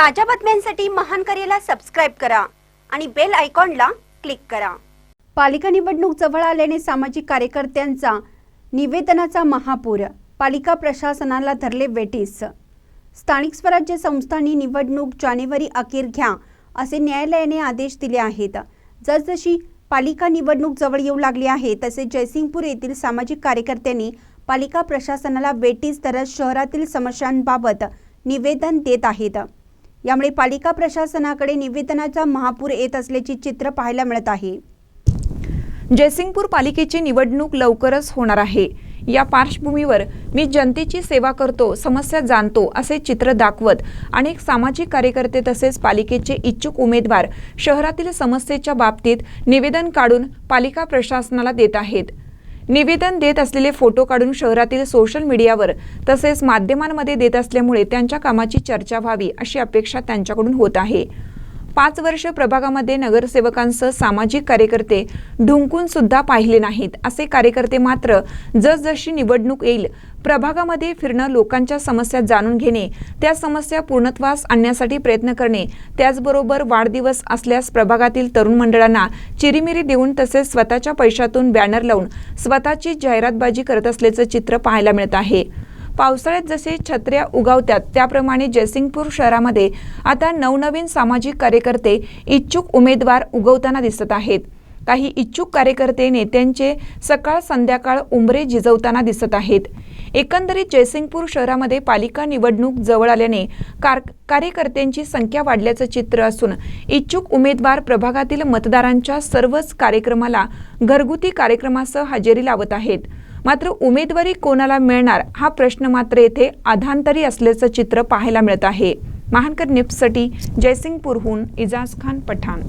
ताज्या बातम्यांसाठी महान करेला सबस्क्राईब करा आणि बेल आयकॉनला क्लिक करा. पालिका निवडणूक जवळ आल्याने सामाजिक कार्यकर्त्यांचा निवेदनाचा महापूर पालिका प्रशासनाला धरले वेटीस. स्थानिक स्वराज्य संस्थांनी निवडणूक जानेवारी अखेर घ्या असे न्यायालयाने आदेश दिले आहेत. जसजशी पालिका निवडणूक जवळ येऊ लागली आहे तसे जयसिंगपूर येथील सामाजिक कार्यकर्त्यांनी पालिका प्रशासनाला वेटीस धरत शहरातील समस्यांबाबत निवेदन देत आहेत. यामुळे पालिका प्रशासनाकडे निवेदनाचा महापूर येत असल्याचे चित्र पाहायला मिळत आहे. जयसिंगपूर पालिकेची निवडणूक लवकरच होणार आहे. या पार्श्वभूमीवर मी जनतेची सेवा करतो समस्या जाणतो असे चित्र दाखवत अनेक सामाजिक कार्यकर्ते तसेच पालिकेचे इच्छुक उमेदवार शहरातील समस्येच्या बाबतीत निवेदन काढून पालिका प्रशासनाला देत आहेत. निवेदन देत असलेले फोटो काढून शहरातील सोशल मीडियावर तसेच माध्यमांमध्ये देत असल्यामुळे त्यांच्या कामाची चर्चा व्हावी अशी अपेक्षा त्यांच्याकडून होत आहे. पाच वर्ष प्रभागामध्ये नगरसेवकांसह सामाजिक कार्यकर्ते ढुंकून सुद्धा पाहिले नाहीत. असे कार्यकर्ते मात्र जसजशी निवडणूक येईल प्रभागामध्ये फिरणं लोकांच्या समस्या जाणून घेणे त्या समस्या पूर्णत्वास आणण्यासाठी प्रयत्न करणे त्याचबरोबर वाढदिवस असल्यास प्रभागातील तरुण मंडळांना चिरीमिरी देऊन तसेच स्वतःच्या पैशातून बॅनर लावून स्वतःची जाहिरातबाजी करत असल्याचं चित्र पाहायला मिळत आहे. पावसाळ्यात जसे छत्र्या उगावतात त्याप्रमाणे जयसिंगपूर शहरामध्ये आता नवनवीन सामाजिक कार्यकर्ते इच्छुक उमेदवार उगवताना दिसत आहेत. काही इच्छुक कार्यकर्ते नेत्यांचे सकाळ संध्याकाळ उंबरे झिजवताना दिसत आहेत. एकंदरीत जयसिंगपूर शहरामध्ये पालिका निवडणूक जवळ आल्याने कार कार्यकर्त्यांची संख्या वाढल्याचं चित्र असून इच्छुक उमेदवार प्रभागातील मतदारांच्या सर्वच कार्यक्रमाला घरगुती कार्यक्रमासह हजेरी लावत आहेत. मात्र उमेदवारी कोणाला मिळणार हा प्रश्न मात्र येथे अधांतरी असल्याचं चित्र पाहायला मिळत आहे. महानकर निफ्टसाठी जयसिंगपूरहून इजाज खान पठाण.